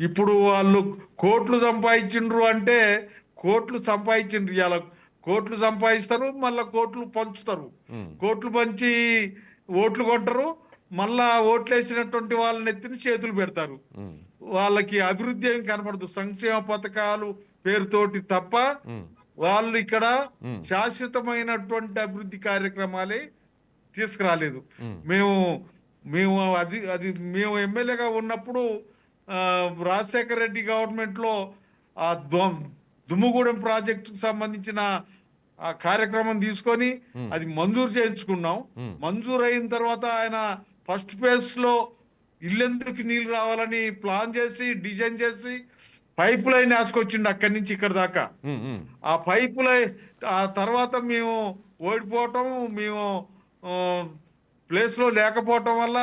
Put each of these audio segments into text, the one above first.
ఇప్పుడు వాళ్ళు కోట్లు సంపాదించిండ్రు అంటే కోట్లు సంపాదించిండ్రు ఇవాళ. కోట్లు సంపాదిస్తారు మళ్ళా కోట్లు పంచుతారు. కోట్లు పంచి ఓట్లు కొంటారు మళ్ళా ఓట్లు వేసినటువంటి వాళ్ళని ఎత్తిని చేతులు పెడతారు. వాళ్ళకి అభివృద్ధి ఏం కనపడదు. సంక్షేమ పథకాలు పేరుతోటి తప్ప వాళ్ళు ఇక్కడ. శాశ్వతమైనటువంటి అభివృద్ధి కార్యక్రమాలే తీసుకురాలేదు. మేము మేము అది అది మేము ఎమ్మెల్యేగా ఉన్నప్పుడు రాజశేఖర రెడ్డి గవర్నమెంట్లో ఆ దు- దుమ్ముగూడెం ప్రాజెక్టుకు సంబంధించిన ఆ కార్యక్రమం తీసుకొని. అది మంజూరు చేయించుకున్నాం. మంజూరు అయిన తర్వాత ఆయన ఫస్ట్ ఫేజ్లో ఇల్లెందుకు నీళ్ళు రావాలని ప్లాన్ చేసి డిజైన్ చేసి పైప్ లైన్ వేసుకొచ్చిండు అక్కడి నుంచి ఇక్కడ దాకా ఆ పైపుల ఆ తర్వాత మేము ఓడిపోవటం మేము ప్లేస్లో లేకపోవటం వల్ల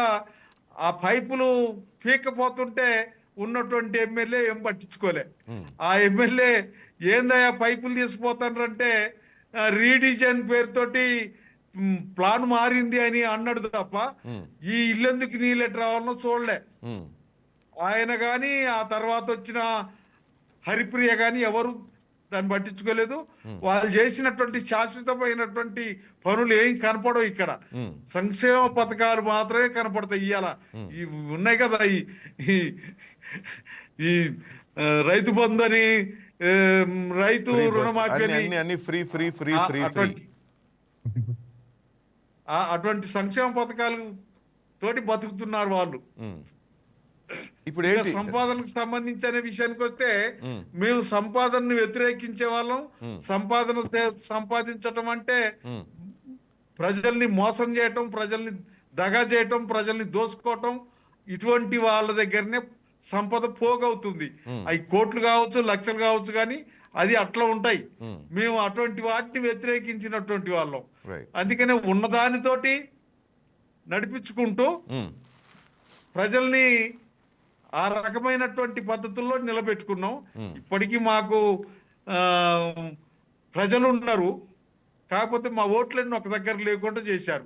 ఆ పైపులు పీకపోతుంటే ఉన్నటువంటి ఎమ్మెల్యే ఏం పట్టించుకోలే. ఆ ఎమ్మెల్యే ఏందయ్యా పైపులు తీసుకుపోతాండ్రంటే రీడిజైన్ పేరుతోటి ప్లాన్ మారింది అని అన్నాడు తప్ప ఈ ఇల్లెందుకు నీళ్ళెట్ రావాలనో చూడలే. ఆయన గాని ఆ తర్వాత వచ్చిన హరిప్రియ గాని ఎవరు దాన్ని పట్టించుకోలేదు. వాళ్ళు చేసినటువంటి శాశ్వతమైనటువంటి పనులు ఏం కనపడవు ఇక్కడ సంక్షేమ పథకాలు మాత్రమే కనపడతాయి ఇవాళ. ఈ ఉన్నాయి కదా ఈ రైతు బంధు అని ఏం, రైతు. రుణమాఫీ ఫ్రీ ఫ్రీ ఫ్రీ ఫ్రీ అటువంటి సంక్షేమ పథకాలు తోటి బతుకుతున్నారు వాళ్ళు. ఇప్పుడు ఏంటి? సంపాదనకు సంబంధించిన విషయానికి వస్తే మేము. సంపాదనను వ్యతిరేకించే వాళ్ళం. సంపాదన సంపాదించటం అంటే ప్రజల్ని మోసం చేయటం ప్రజల్ని దగా చేయటం ప్రజల్ని దోసుకోవటం ఇటువంటి వాళ్ళ దగ్గరనే సంపద పోగవుతుంది. అవి కోట్లు కావచ్చు లక్షలు కావచ్చు కానీ అది అట్లా ఉంటాయి. మేము. అటువంటి వాటిని వ్యతిరేకించినటువంటి వాళ్ళం. అందుకనే ఉన్నదానితోటి నడిపించుకుంటూ ప్రజల్ని ఆ రకమైనటువంటి పద్ధతుల్లో నిలబెట్టుకున్నాం. ఇప్పటికీ మాకు ప్రజలు ఉన్నారు కాకపోతే మా ఓట్లన్నీ ఒక దగ్గర లేకుండా చేశారు.